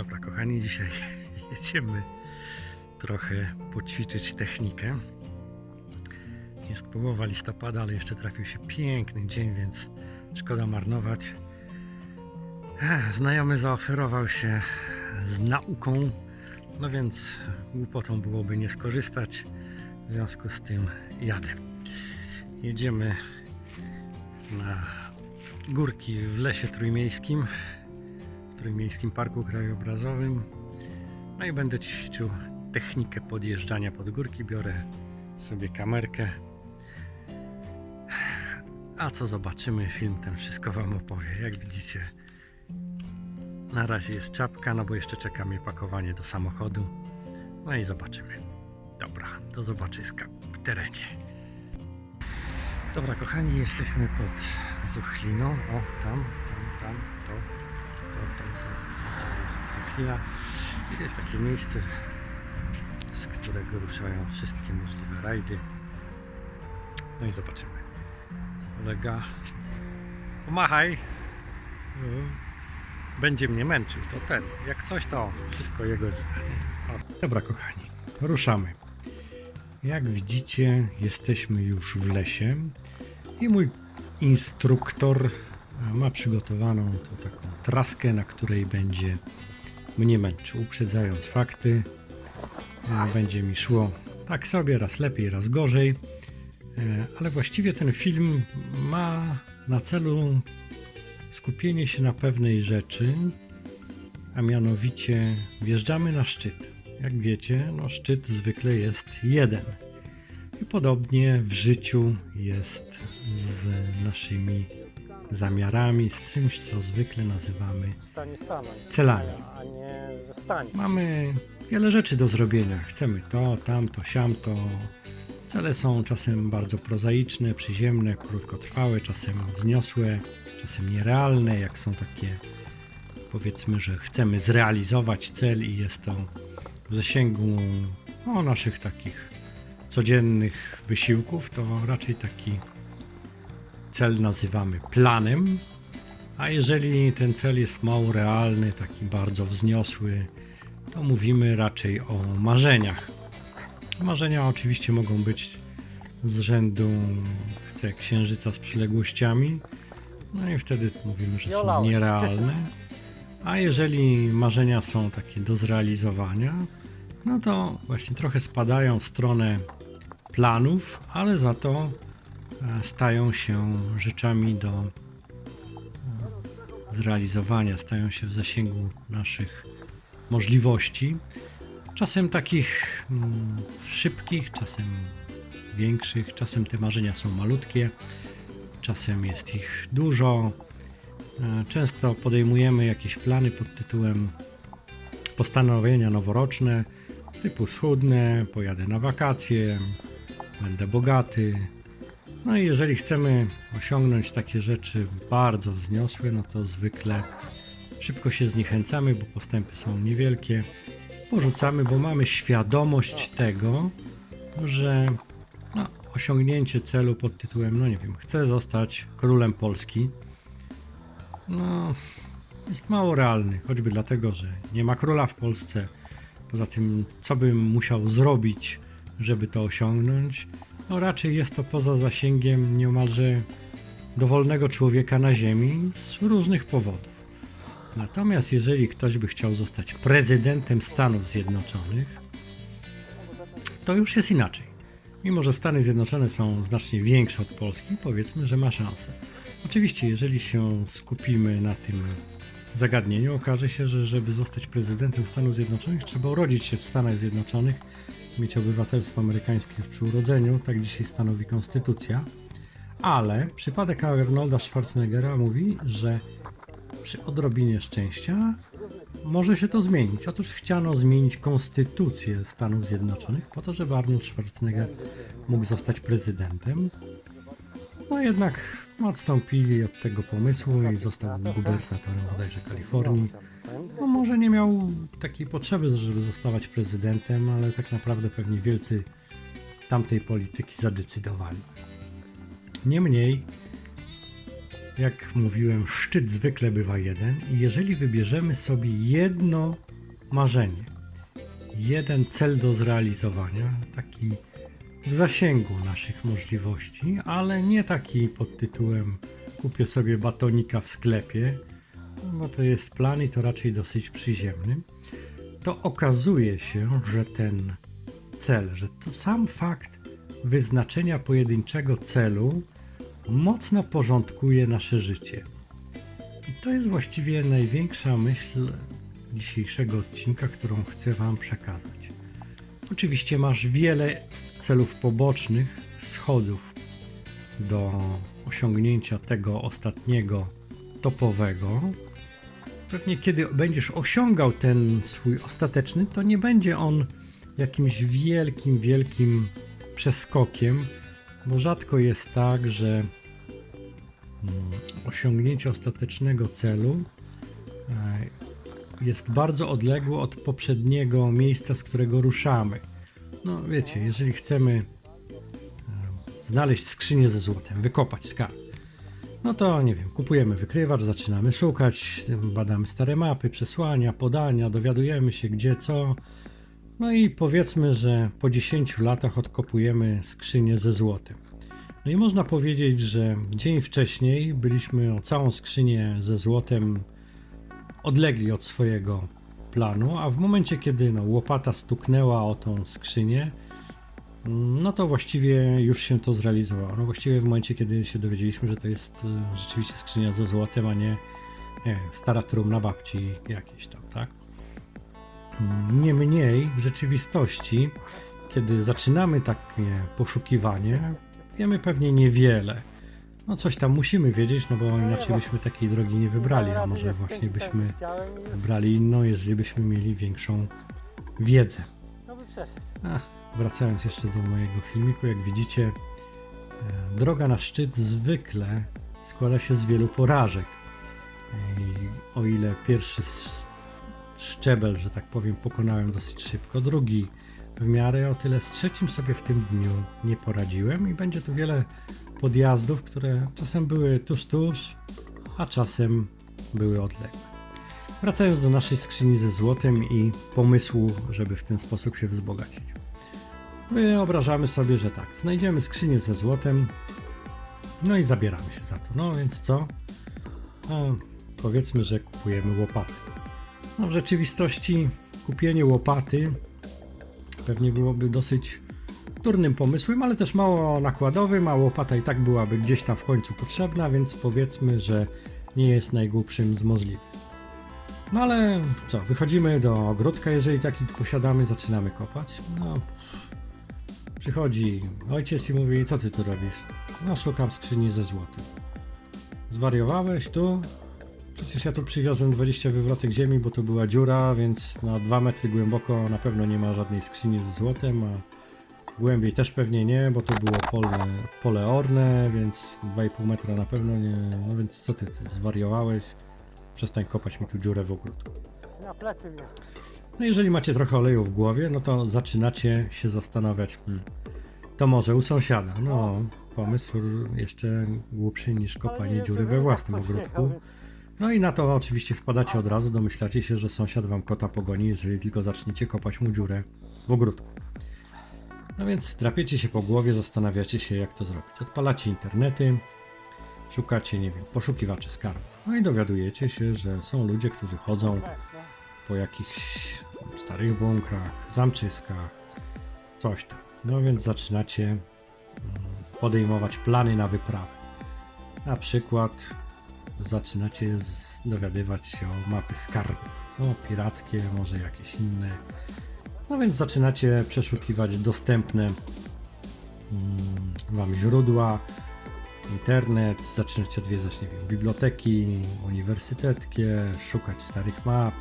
Dobra, kochani, dzisiaj jedziemy trochę poćwiczyć technikę. Jest połowa listopada, ale jeszcze trafił się piękny dzień, więc szkoda marnować. Znajomy zaoferował się z nauką, no więc głupotą byłoby nie skorzystać. W związku z tym jadę. Jedziemy na górki w lesie trójmiejskim, Trójmiejskim Parku Krajobrazowym. No i będę ćwiczył technikę podjeżdżania pod górki. Biorę sobie kamerkę. A co zobaczymy, film ten wszystko Wam opowie. Jak widzicie, na razie jest czapka, no bo jeszcze czeka mnie pakowanie do samochodu. No i zobaczymy. Dobra, do zobaczyska w terenie. Dobra, kochani, jesteśmy pod Zuchliną. O, tam, tam, tam, to, jest. I to jest takie miejsce, z którego ruszają wszystkie możliwe rajdy. No i zobaczymy. Kolega, pomachaj. No. Będzie mnie męczył, to ten. Jak coś, to wszystko jego. Dobra, kochani, ruszamy. Jak widzicie, jesteśmy już w lesie i mój instruktor ma przygotowaną tą taką traskę, na której będzie mnie męczył, uprzedzając fakty. E, Będzie mi szło tak sobie, raz lepiej, raz gorzej, E, ale właściwie ten film ma na celu skupienie się na pewnej rzeczy, a mianowicie wjeżdżamy na szczyt. Jak wiecie, no szczyt zwykle jest jeden. I podobnie w życiu jest z naszymi zamiarami, z czymś, co zwykle nazywamy celami. Mamy wiele rzeczy do zrobienia. Chcemy to, tamto, siamto. Cele są czasem bardzo prozaiczne, przyziemne, krótkotrwałe, czasem wzniosłe, czasem nierealne, jak są takie powiedzmy, że chcemy zrealizować cel i jest to w zasięgu no, naszych takich codziennych wysiłków, to raczej taki cel nazywamy planem, a jeżeli ten cel jest mało realny, taki bardzo wzniosły, to mówimy raczej o marzeniach. Marzenia oczywiście mogą być z rzędu chcę księżyca z przyległościami, no i wtedy mówimy, że są nierealne. A jeżeli marzenia są takie do zrealizowania, no to właśnie trochę spadają w stronę planów, ale za to stają się rzeczami do zrealizowania, stają się w zasięgu naszych możliwości. Czasem takich mm, szybkich, czasem większych, czasem te marzenia są malutkie, czasem jest ich dużo. E, Często podejmujemy jakieś plany pod tytułem postanowienia noworoczne, typu schudnę, pojadę na wakacje, będę bogaty, no i jeżeli chcemy osiągnąć takie rzeczy bardzo wzniosłe, no to zwykle szybko się zniechęcamy, bo postępy są niewielkie. Porzucamy, bo mamy świadomość tego, że no, osiągnięcie celu pod tytułem, no nie wiem, chcę zostać królem Polski, no jest mało realny, choćby dlatego, że nie ma króla w Polsce. Poza tym, co bym musiał zrobić, żeby to osiągnąć, no raczej jest to poza zasięgiem niemalże dowolnego człowieka na Ziemi z różnych powodów. Natomiast jeżeli ktoś by chciał zostać prezydentem Stanów Zjednoczonych, to już jest inaczej. Mimo, że Stany Zjednoczone są znacznie większe od Polski, powiedzmy, że ma szansę. Oczywiście, jeżeli się skupimy na tym zagadnieniu, okaże się, że żeby zostać prezydentem Stanów Zjednoczonych, trzeba urodzić się w Stanach Zjednoczonych, mieć obywatelstwo amerykańskie przy urodzeniu, tak dzisiaj stanowi konstytucja. Ale przypadek Arnolda Schwarzeneggera mówi, że przy odrobinie szczęścia może się to zmienić. Otóż chciano zmienić konstytucję Stanów Zjednoczonych po to, żeby Arnold Schwarzenegger mógł zostać prezydentem. No jednak odstąpili od tego pomysłu i został gubernatorem bodajże Kalifornii. No może nie miał takiej potrzeby, żeby zostawać prezydentem, ale tak naprawdę pewnie wielcy tamtej polityki zadecydowali. Niemniej, jak mówiłem, szczyt zwykle bywa jeden i jeżeli wybierzemy sobie jedno marzenie, jeden cel do zrealizowania, taki w zasięgu naszych możliwości, ale nie taki pod tytułem kupię sobie batonika w sklepie, bo to jest plan i to raczej dosyć przyziemny, to okazuje się, że ten cel, że to sam fakt wyznaczenia pojedynczego celu mocno porządkuje nasze życie. I to jest właściwie największa myśl dzisiejszego odcinka, którą chcę Wam przekazać. Oczywiście masz wiele celów pobocznych, schodów do osiągnięcia tego ostatniego topowego. Pewnie kiedy będziesz osiągał ten swój ostateczny, to nie będzie on jakimś wielkim, wielkim przeskokiem, bo rzadko jest tak, że mm, osiągnięcie ostatecznego celu e, jest bardzo odległe od poprzedniego miejsca, z którego ruszamy. No wiecie, jeżeli chcemy e, znaleźć skrzynię ze złotem, wykopać skarb, no to nie wiem, kupujemy wykrywacz, zaczynamy szukać, badamy stare mapy, przesłania, podania, dowiadujemy się gdzie co. No i powiedzmy, że po 10 latach odkopujemy skrzynię ze złotem. No i można powiedzieć, że dzień wcześniej byliśmy o całą skrzynię ze złotem odlegli od swojego planu, a w momencie, kiedy no, łopata stuknęła o tą skrzynię, no to właściwie już się to zrealizowało. No właściwie w momencie, kiedy się dowiedzieliśmy, że to jest e, rzeczywiście skrzynia ze złotem, a nie, nie stara trumna babci jakieś tam, tak? Niemniej w rzeczywistości, kiedy zaczynamy takie poszukiwanie, wiemy pewnie niewiele. No coś tam musimy wiedzieć, no bo inaczej byśmy takiej drogi nie wybrali, a może właśnie byśmy wybrali inną, jeżeli byśmy mieli większą wiedzę. No. Ach, wracając jeszcze do mojego filmiku, jak widzicie, e, droga na szczyt zwykle składa się z wielu porażek. I o ile pierwszy sz- szczebel, że tak powiem, pokonałem dosyć szybko, drugi w miarę, o tyle z trzecim sobie w tym dniu nie poradziłem i będzie tu wiele podjazdów, które czasem były tuż tuż, a czasem były odległe. Wracając do naszej skrzyni ze złotem i pomysłu, żeby w ten sposób się wzbogacić. Wyobrażamy sobie, że tak, znajdziemy skrzynię ze złotem, no i zabieramy się za to. No więc co? No, powiedzmy, że kupujemy łopaty. No, w rzeczywistości kupienie łopaty pewnie byłoby dosyć durnym pomysłem, ale też mało nakładowym, a łopata i tak byłaby gdzieś tam w końcu potrzebna, więc powiedzmy, że nie jest najgłupszym z możliwych. No ale co, wychodzimy do ogródka, jeżeli taki posiadamy, zaczynamy kopać. No, przychodzi ojciec i mówi, co ty tu robisz? No szukam skrzyni ze złotem. Zwariowałeś tu? Przecież ja tu przywiozłem 20 wywrotek ziemi, bo to była dziura, więc na 2 metry głęboko na pewno nie ma żadnej skrzyni ze złotem, a głębiej też pewnie nie, bo to było pole, pole orne, więc 2,5 metra na pewno nie. No więc co ty, ty zwariowałeś? Przestań kopać mi tu dziurę w ogródku. Na plecy mnie. No jeżeli macie trochę oleju w głowie, no to zaczynacie się zastanawiać, hmm, to może u sąsiada. No, pomysł jeszcze głupszy niż kopanie dziury we własnym tak pojechał, ogródku. No i na to oczywiście wpadacie od razu, domyślacie się, że sąsiad wam kota pogoni, jeżeli tylko zaczniecie kopać mu dziurę w ogródku. No więc drapiecie się po głowie, zastanawiacie się jak to zrobić. Odpalacie internety, szukacie, nie wiem, poszukiwaczy skarbów. No i dowiadujecie się, że są ludzie, którzy chodzą po jakichś starych bunkrach, zamczyskach, coś tam. No więc zaczynacie mm, podejmować plany na wyprawę. Na przykład zaczynacie dowiadywać się o mapy skarbów. No, pirackie, może jakieś inne. No więc zaczynacie przeszukiwać dostępne mm, wam źródła, internet, zaczynacie odwiedzać, nie wiem, biblioteki uniwersyteckie, szukać starych map,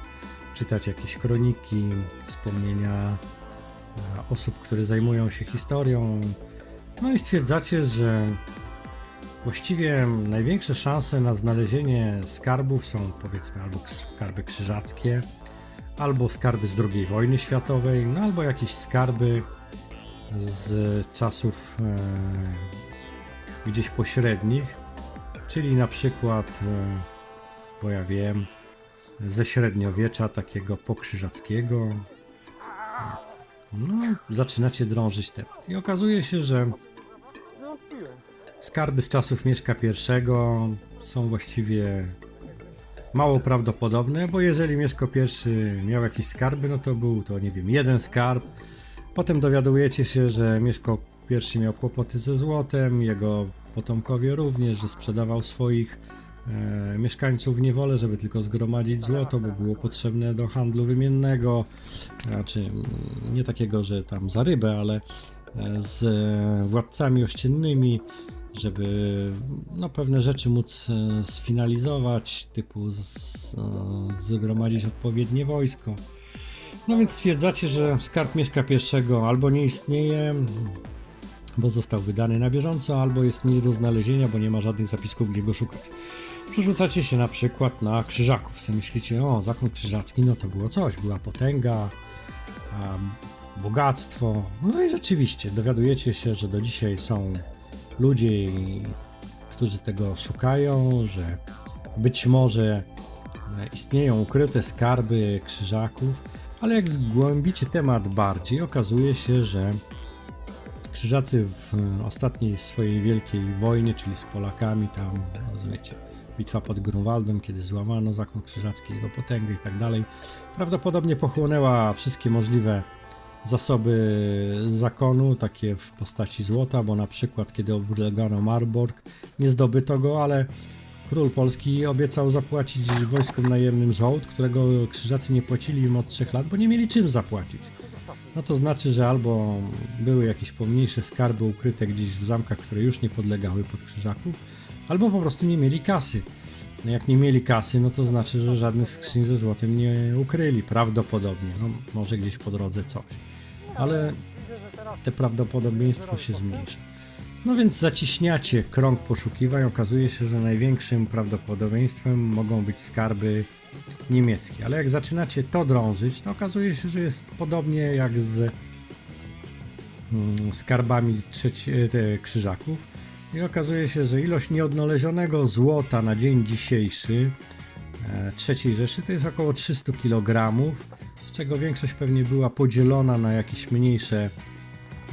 czytać jakieś kroniki, wspomnienia e, osób, które zajmują się historią. No i stwierdzacie, że właściwie największe szanse na znalezienie skarbów są powiedzmy albo skarby krzyżackie, albo skarby z II wojny światowej, no albo jakieś skarby z czasów e, gdzieś pośrednich, czyli na przykład, e, bo ja wiem, ze średniowiecza, takiego pokrzyżackiego. No, zaczynacie drążyć temat. I okazuje się, że skarby z czasów Mieszka I są właściwie mało prawdopodobne, bo jeżeli Mieszko I miał jakieś skarby, no to był to, nie wiem, jeden skarb. Potem dowiadujecie się, że Mieszko I miał kłopoty ze złotem, jego potomkowie również, że sprzedawał swoich mieszkańców w niewolę, żeby tylko zgromadzić złoto, bo było potrzebne do handlu wymiennego. Znaczy, mm, nie takiego, że tam za rybę, ale e, z e, władcami ościennymi, żeby no, pewne rzeczy móc e, sfinalizować, typu z, e, zgromadzić odpowiednie wojsko. No więc stwierdzacie, że skarb Mieszka I albo nie istnieje, bo został wydany na bieżąco, albo jest nic do znalezienia, bo nie ma żadnych zapisków, gdzie go szukać. Przerzucacie się na przykład na krzyżaków. Sobie myślicie, o, zakon krzyżacki, no to było coś, była potęga, a, bogactwo. No i rzeczywiście, dowiadujecie się, że do dzisiaj są ludzie, którzy tego szukają, że być może e, istnieją ukryte skarby krzyżaków, ale jak zgłębicie temat bardziej, okazuje się, że krzyżacy w e, ostatniej swojej wielkiej wojnie, czyli z Polakami, tam rozumiecie, bitwa pod Grunwaldem, kiedy złamano zakon krzyżacki, jego potęgę i tak dalej, prawdopodobnie pochłonęła wszystkie możliwe zasoby zakonu, takie w postaci złota, bo na przykład kiedy oblegano Marburg, nie zdobyto go, ale król polski obiecał zapłacić wojskom najemnym żołd, którego krzyżacy nie płacili im od trzech lat, bo nie mieli czym zapłacić. No to znaczy, że albo były jakieś pomniejsze skarby ukryte gdzieś w zamkach, które już nie podlegały pod krzyżaków, albo po prostu nie mieli kasy. No jak nie mieli kasy, no to znaczy, że żadnych skrzyń ze złotem nie ukryli, prawdopodobnie. No może gdzieś po drodze coś. Ale te prawdopodobieństwo się zmniejsza. No więc zaciśniacie krąg poszukiwań, okazuje się, że największym prawdopodobieństwem mogą być skarby niemieckie. Ale jak zaczynacie to drążyć, to okazuje się, że jest podobnie jak z mm, skarbami trzeci, e, te, krzyżaków. I okazuje się, że ilość nieodnalezionego złota na dzień dzisiejszy e, III Rzeszy to jest około 300 kg, z czego większość pewnie była podzielona na jakieś mniejsze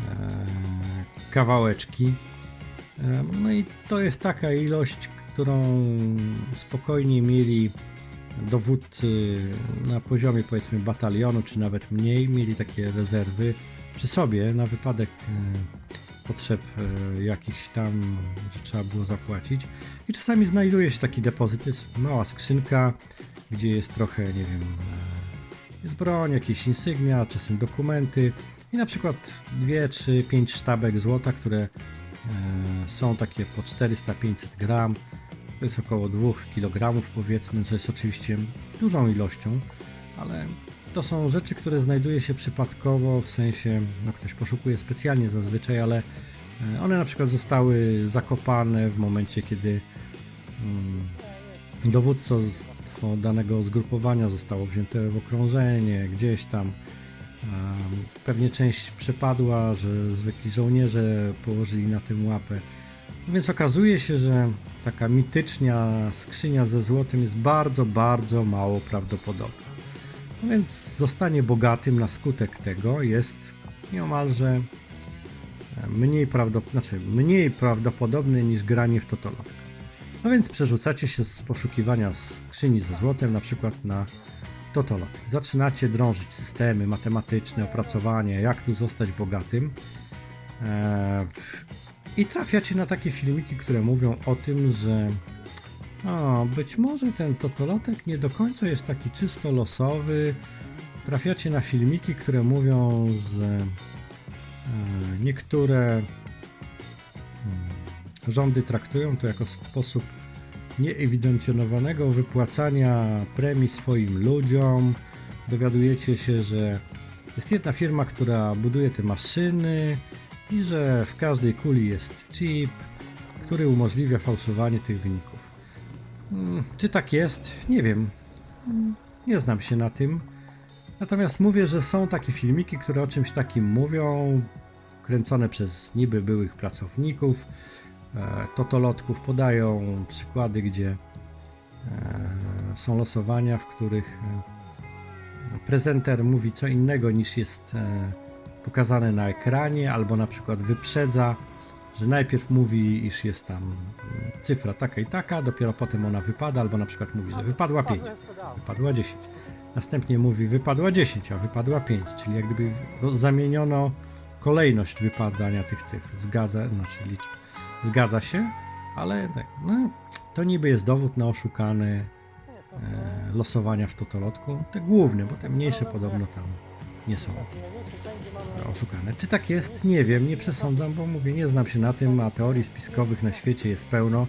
e, kawałeczki. E, No i to jest taka ilość, którą spokojnie mieli dowódcy na poziomie powiedzmy batalionu, czy nawet mniej, mieli takie rezerwy przy sobie na wypadek potrzeb e, jakichś tam, że trzeba było zapłacić. I czasami znajduje się taki depozyt, jest mała skrzynka, gdzie jest trochę, nie wiem, e, jest broń, jakieś insygnia, czasem dokumenty i na przykład 2, 3, 5 sztabek złota, które e, są takie po 400-500 gram. To jest około 2 kg powiedzmy, co jest oczywiście dużą ilością, ale to są rzeczy, które znajduje się przypadkowo, w sensie, no ktoś poszukuje specjalnie zazwyczaj, ale e, one na przykład zostały zakopane w momencie, kiedy mm, dowódcą danego zgrupowania zostało wzięte w okrążenie, gdzieś tam. Em, Pewnie część przepadła, że zwykli żołnierze położyli na tym łapę. No Więc okazuje się, że taka mityczna skrzynia ze złotem jest bardzo, bardzo mało prawdopodobna. Więc zostanie bogatym na skutek tego jest nieomalże e, mniej, prawdop- znaczy mniej prawdopodobny niż granie w totolotka. No więc przerzucacie się z poszukiwania skrzyni ze złotem na przykład na totolotek. Zaczynacie drążyć systemy matematyczne, opracowanie, jak tu zostać bogatym. Eee, I trafiacie na takie filmiki, które mówią o tym, że o, być może ten totolotek nie do końca jest taki czysto losowy. Trafiacie na filmiki, które mówią, że e, niektóre mm, rządy traktują to jako sposób nieewidencjonowanego wypłacania premii swoim ludziom. Dowiadujecie się, że jest jedna firma, która buduje te maszyny i że w każdej kuli jest chip, który umożliwia fałszowanie tych wyników. Mm, Czy tak jest? Nie wiem. Nie znam się na tym. Natomiast mówię, że są takie filmiki, które o czymś takim mówią, kręcone przez niby byłych pracowników. E, Totolotków podają przykłady, gdzie E, Są losowania, w których e, prezenter mówi co innego niż jest pokazane na ekranie, albo na przykład wyprzedza, że najpierw mówi, iż jest tam mm, cyfra taka i taka, dopiero potem ona wypada, albo na przykład mówi, że wypadła 5, wypadła 10. Następnie mówi wypadła 10, a wypadła 5, czyli jak gdyby no, zamieniono kolejność wypadania tych cyfr. Zgadza, znaczy liczb. Zgadza się, ale tak, no, to niby jest dowód na oszukane e, losowania w totolotku. Te główne, bo te mniejsze podobno tam nie są oszukane. Czy tak jest? Nie wiem, nie przesądzam, bo mówię, nie znam się na tym, a teorii spiskowych na świecie jest pełno.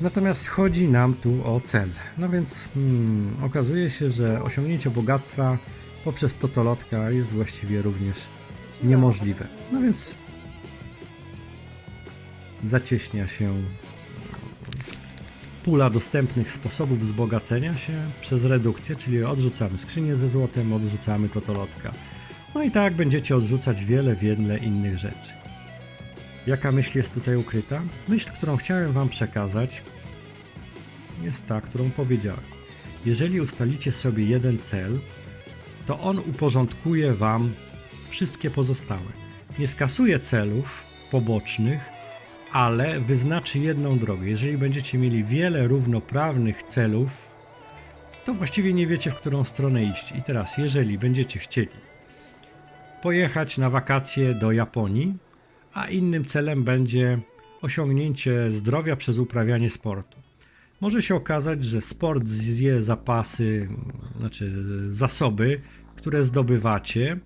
Natomiast chodzi nam tu o cel. No więc hmm, okazuje się, że osiągnięcie bogactwa poprzez totolotka jest właściwie również niemożliwe. No więc zacieśnia się pula dostępnych sposobów wzbogacenia się przez redukcję, czyli odrzucamy skrzynię ze złotem, odrzucamy totolotka. No i tak będziecie odrzucać wiele, wiele innych rzeczy. Jaka myśl jest tutaj ukryta? Myśl, którą chciałem Wam przekazać, jest ta, którą powiedziałem. Jeżeli ustalicie sobie jeden cel, to on uporządkuje Wam wszystkie pozostałe. Nie skasuje celów pobocznych, ale wyznaczy jedną drogę. Jeżeli będziecie mieli wiele równoprawnych celów, to właściwie nie wiecie, w którą stronę iść. I teraz, jeżeli będziecie chcieli pojechać na wakacje do Japonii, a innym celem będzie osiągnięcie zdrowia przez uprawianie sportu. Może się okazać, że sport zje zapasy, znaczy zasoby, które zdobywacie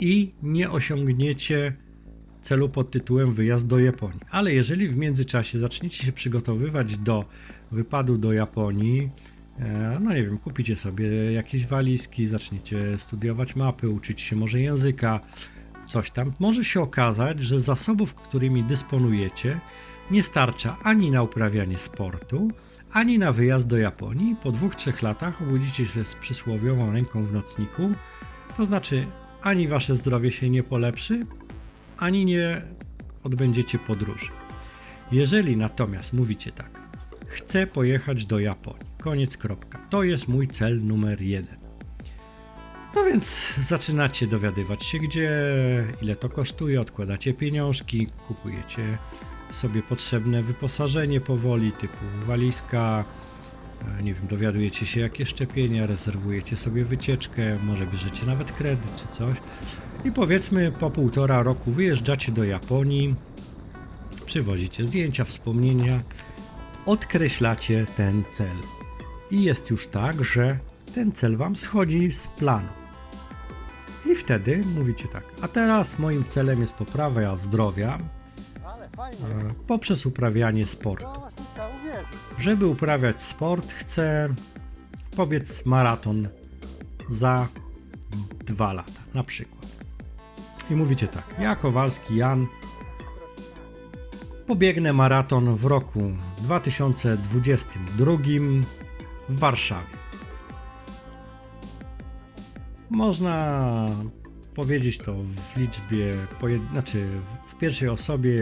i nie osiągniecie celu pod tytułem wyjazd do Japonii. Ale jeżeli w międzyczasie zaczniecie się przygotowywać do wypadu do Japonii, e, no nie wiem, kupicie sobie jakieś walizki, zaczniecie studiować mapy, uczyć się może języka, coś tam, może się okazać, że zasobów, którymi dysponujecie, nie starcza ani na uprawianie sportu, ani na wyjazd do Japonii. Po dwóch, trzech latach obudzicie się z przysłowiową ręką w nocniku, to znaczy ani wasze zdrowie się nie polepszy, ani nie odbędziecie podróży. Jeżeli natomiast mówicie tak, chcę pojechać do Japonii, koniec kropka, to jest mój cel numer jeden. No więc zaczynacie dowiadywać się, gdzie, ile to kosztuje, odkładacie pieniążki, kupujecie sobie potrzebne wyposażenie powoli, typu walizka, nie wiem, dowiadujecie się jakie szczepienia, rezerwujecie sobie wycieczkę, może bierzecie nawet kredyt czy coś. I powiedzmy po półtora roku wyjeżdżacie do Japonii, przywozicie zdjęcia, wspomnienia, odkreślacie ten cel. I jest już tak, że ten cel wam schodzi z planu. I wtedy mówicie tak, a teraz moim celem jest poprawa zdrowia e, poprzez uprawianie sportu. Żeby uprawiać sport, chcę powiedz maraton za dwa lata, na przykład. I mówicie tak, ja Kowalski Jan pobiegnę maraton w roku 2022 w Warszawie. Można powiedzieć to w liczbie, znaczy w pierwszej osobie,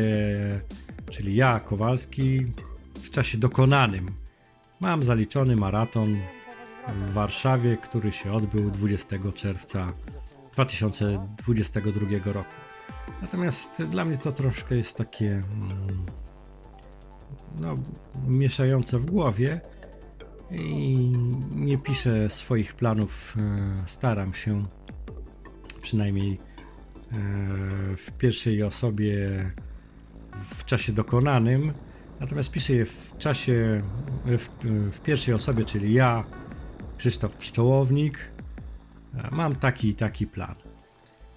czyli ja, Kowalski, w czasie dokonanym. Mam zaliczony maraton w Warszawie, który się odbył 20 czerwca 2022 roku. Natomiast dla mnie to troszkę jest takie mm, no, mieszające w głowie i nie piszę swoich planów, e, staram się przynajmniej e, w pierwszej osobie w czasie dokonanym, natomiast piszę je w czasie, w, w pierwszej osobie, czyli ja, Krzysztof Pszczołownik, e, mam taki i taki plan.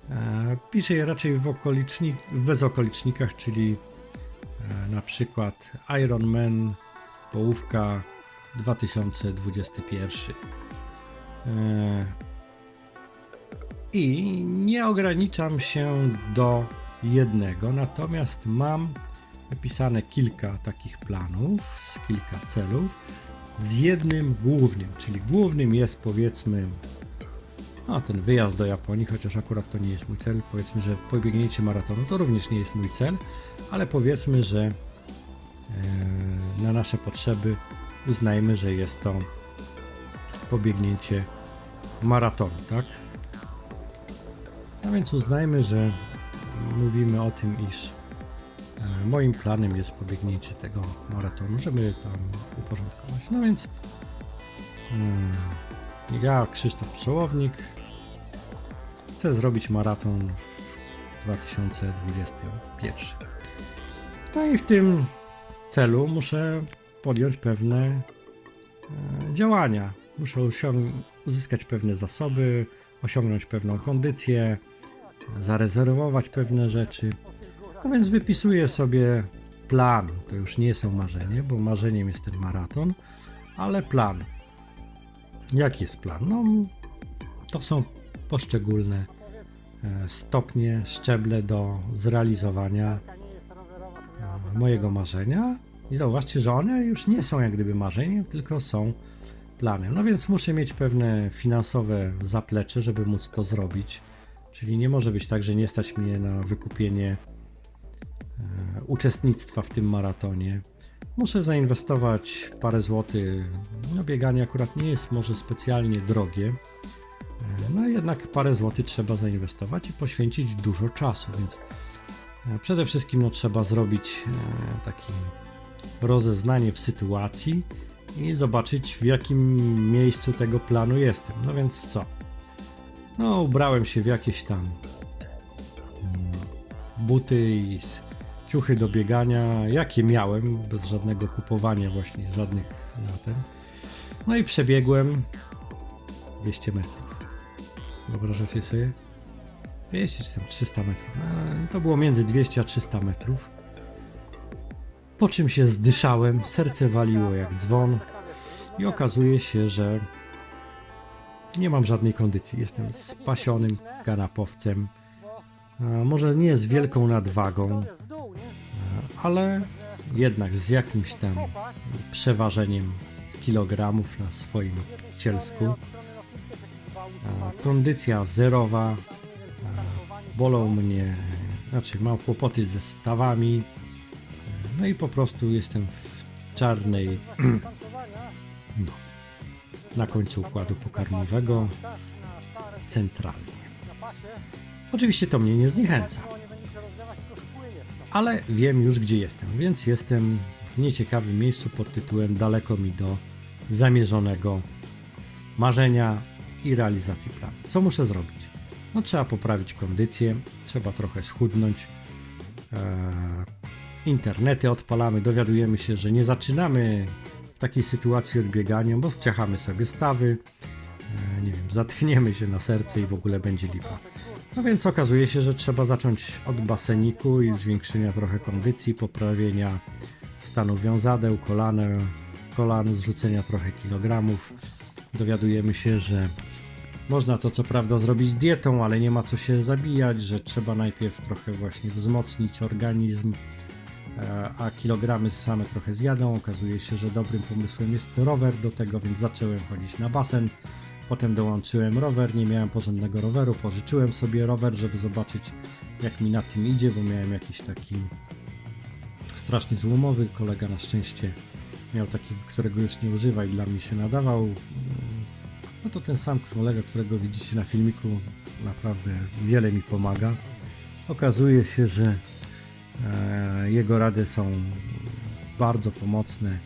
E, Piszę je raczej w, okoliczni, w bezokolicznikach, czyli e, na przykład Iron Man, połówka 2021. E, I nie ograniczam się do jednego, natomiast mam wypisane kilka takich planów, z kilka celów, z jednym głównym, czyli głównym jest powiedzmy no, ten wyjazd do Japonii, chociaż akurat to nie jest mój cel. Powiedzmy, że pobiegnięcie maratonu to również nie jest mój cel, ale powiedzmy, że e, na nasze potrzeby uznajmy, że jest to pobiegnięcie maratonu, tak? No więc uznajmy, że mówimy o tym, iż moim planem jest pobiegnięcie tego maratonu, żeby tam uporządkować. No więc mm, ja, Krzysztof Przełownik, chcę zrobić maraton w 2021. No i w tym celu muszę podjąć pewne e, działania. Muszę uzyskać pewne zasoby, osiągnąć pewną kondycję, zarezerwować pewne rzeczy. No więc wypisuję sobie plan. To już nie są marzenie, bo marzeniem jest ten maraton, ale plan. Jaki jest plan? No, to są poszczególne e, stopnie, szczeble do zrealizowania e, mojego marzenia. I zauważcie, że one już nie są jak gdyby marzeniem, tylko są planem. No więc muszę mieć pewne finansowe zaplecze, żeby móc to zrobić. Czyli nie może być tak, że nie stać mnie na wykupienie uczestnictwa w tym maratonie. Muszę zainwestować parę złotych. No bieganie akurat nie jest może specjalnie drogie. E, No jednak parę złotych trzeba zainwestować i poświęcić dużo czasu, więc e, przede wszystkim no, trzeba zrobić e, taki rozeznanie w sytuacji i zobaczyć w jakim miejscu tego planu jestem. No więc co? No, ubrałem się w jakieś tam mm, buty i s- ciuchy do biegania, jakie miałem, bez żadnego kupowania właśnie, żadnych latem. No i przebiegłem 200 metrów. Wyobrażacie sobie? 200 czy tam 300 metrów. To było między 200 a 300 metrów. Po czym się zdyszałem, serce waliło jak dzwon i okazuje się, że nie mam żadnej kondycji. Jestem spasionym kanapowcem. Może nie z wielką nadwagą? Ale jednak z jakimś tam przeważeniem kilogramów na swoim cielsku. Kondycja zerowa, bolą mnie, znaczy mam kłopoty ze stawami. No i po prostu jestem w czarnej no, na końcu układu pokarmowego centralnie. Oczywiście to mnie nie zniechęca, ale wiem już gdzie jestem, więc jestem w nieciekawym miejscu pod tytułem Daleko mi do zamierzonego marzenia i realizacji planu. Co muszę zrobić? No trzeba poprawić kondycję, trzeba trochę schudnąć. Eee, internety odpalamy, dowiadujemy się, że nie zaczynamy w takiej sytuacji od biegania, bo strzechamy sobie stawy, eee, nie wiem, zatchniemy się na serce i w ogóle będzie lipa. No więc okazuje się, że trzeba zacząć od baseniku i zwiększenia trochę kondycji, poprawienia stanu wiązadeł, kolan, kolan, zrzucenia trochę kilogramów. Dowiadujemy się, że można to co prawda zrobić dietą, ale nie ma co się zabijać, że trzeba najpierw trochę właśnie wzmocnić organizm, e, a kilogramy same trochę zjadą. Okazuje się, że dobrym pomysłem jest rower do tego, więc zacząłem chodzić na basen. Potem dołączyłem rower, nie miałem porządnego roweru, pożyczyłem sobie rower, żeby zobaczyć jak mi na tym idzie, bo miałem jakiś taki strasznie złomowy. Kolega na szczęście miał taki, którego już nie używa i dla mnie się nadawał. No to ten sam kolega, którego widzicie na filmiku, naprawdę wiele mi pomaga. Okazuje się, że e, jego rady są bardzo pomocne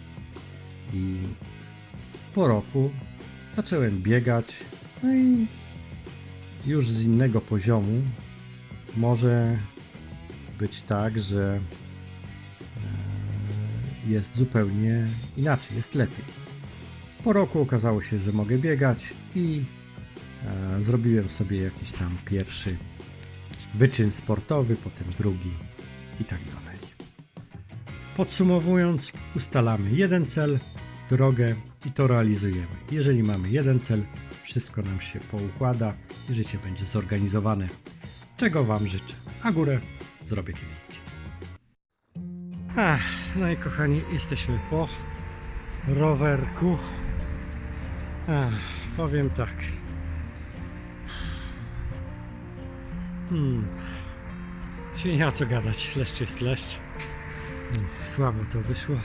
i po roku zacząłem biegać, no i już z innego poziomu może być tak, że e, jest zupełnie inaczej, jest lepiej. Po roku okazało się, że mogę biegać i e, zrobiłem sobie jakiś tam pierwszy wyczyn sportowy, potem drugi i tak dalej. Podsumowując, ustalamy jeden cel, drogę i to realizujemy. Jeżeli mamy jeden cel, wszystko nam się poukłada i życie będzie zorganizowane. Czego Wam życzę. A górę zrobię kiedy indziej. Ach, no i kochani, jesteśmy po rowerku. Ach, powiem tak. Hmm. Się nie ma co gadać. Leszcz jest leszcz. Hmm, Słabo to wyszło.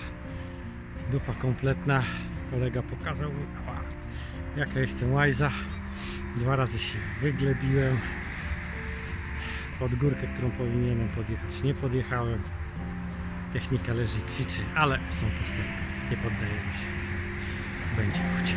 Dupa kompletna. Kolega pokazał mi, jaka jestem łajza. Dwa razy się wyglebiłem. Pod górkę, którą powinienem podjechać, nie podjechałem. Technika leży i krzyczy, ale są postępy. Nie poddajemy się. Będzie chódź.